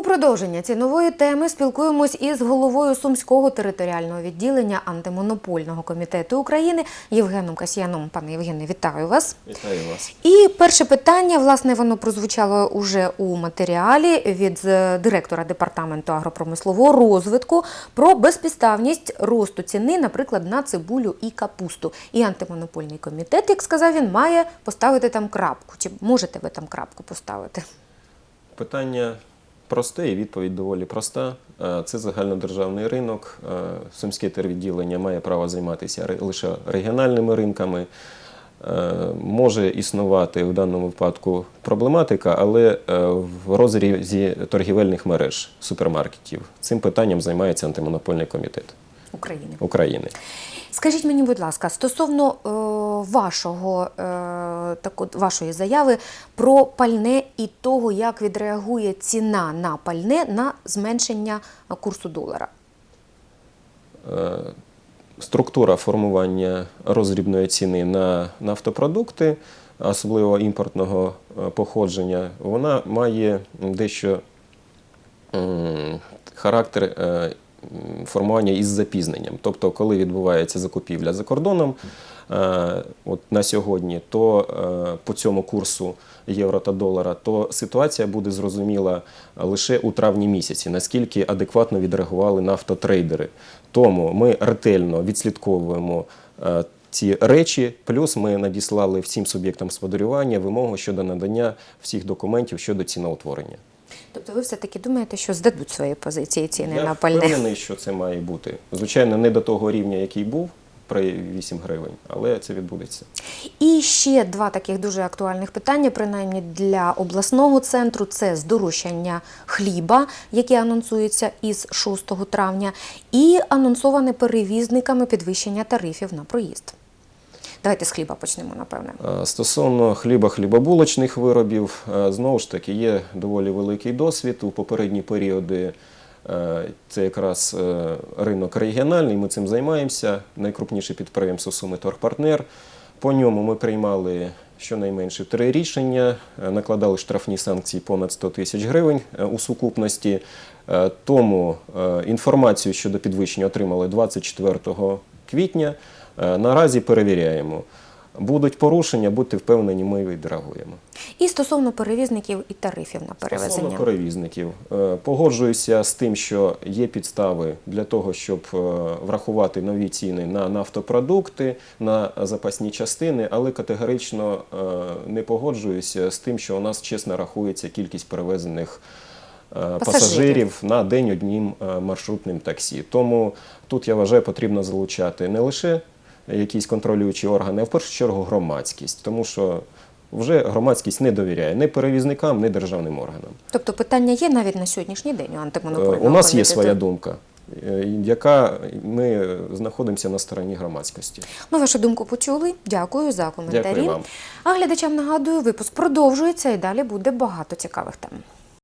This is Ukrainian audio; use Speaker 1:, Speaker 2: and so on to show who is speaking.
Speaker 1: У продовження цінової теми спілкуємось із головою Сумського територіального відділення антимонопольного комітету України Євгеном Касьяном. Пане Євгене, вітаю вас.
Speaker 2: Вітаю вас.
Speaker 1: І перше питання, власне, воно прозвучало уже у матеріалі від е, директора департаменту агропромислового розвитку про безпідставність росту ціни, наприклад, на цибулю і капусту. І антимонопольний комітет, як сказав він, має поставити там крапку. Чи можете ви там крапку поставити?
Speaker 2: Питання просте і відповідь доволі проста. Е, Це загальнодержавний ринок. Е, Сумське тервідділення має право займатися лише регіональними ринками. Е, Може існувати в даному випадку проблематика, але в розрізі торгівельних мереж супермаркетів цим питанням займається антимонопольний комітет
Speaker 1: України.
Speaker 2: України.
Speaker 1: Скажіть мені, будь ласка, стосовно е, вашого, е, так от, вашої заяви про пальне і того, як відреагує ціна на пальне на зменшення курсу долара.
Speaker 2: Е, структура формування розрібної ціни на нафтопродукти, особливо імпортного е, походження, вона має дещо характер е, формування із запізненням. Тобто, коли відбувається закупівля за кордоном, е, от на сьогодні, то е, по цьому курсу євро та долара, то ситуація буде зрозуміла лише у травні місяці, наскільки адекватно відреагували нафтотрейдери. Тому ми ретельно відслідковуємо. е, Ці речі, плюс ми надіслали всім суб'єктам господарювання вимогу щодо надання всіх документів щодо ціноутворення.
Speaker 1: Тобто ви все-таки думаєте, що здадуть свої позиції ціни
Speaker 2: Я
Speaker 1: на пальне?
Speaker 2: впевнений, що це має бути. Звичайно, не до того рівня, який був при 8 гривень, але це відбудеться.
Speaker 1: І ще два таких дуже актуальних питання, принаймні для обласного центру, це здорожчання хліба, яке анонсується із 6 травня, і анонсоване перевізниками підвищення тарифів на проїзд. Давайте з хліба почнемо, напевне.
Speaker 2: Е, Стосовно хліба хлібобулочних виробів, е, знову ж таки, є доволі великий досвід. У попередні періоди е, це якраз ринок регіональний, ми цим займаємося. Найкрупніше підприємство Суми Торгпартнер. По ньому ми приймали щонайменше три рішення, накладали штрафні санкції понад 100 тисяч гривень у сукупності. Тому інформацію щодо підвищення отримали 24 квітня. Е, Наразі перевіряємо. Будуть порушення, будьте впевнені, ми відреагуємо.
Speaker 1: І стосовно перевізників і тарифів на перевезення.
Speaker 2: Стосовно перевізників, е, погоджуюся з тим, що є підстави для того, щоб е, врахувати нові ціни на нафтопродукти, на запасні частини, але категорично не погоджуюся з тим, що у нас чесно рахується кількість перевезених.
Speaker 1: Пасажирів.
Speaker 2: Пасажирів на день одним маршрутним таксі. Тому тут я вважаю, потрібно залучати не лише якісь контролюючі органи, а в першу чергу громадськість, тому що вже громадськість не довіряє ні перевізникам, ні державним органам.
Speaker 1: Тобто питання є навіть на сьогоднішній день у
Speaker 2: Е,
Speaker 1: антимонопольного
Speaker 2: У нас є своя думка, е, яка ми знаходимося на стороні громадськості.
Speaker 1: Ми вашу думку почули. Дякую за коментарі.
Speaker 2: Дякую вам.
Speaker 1: А глядачам нагадую, випуск продовжується і далі буде багато цікавих тем.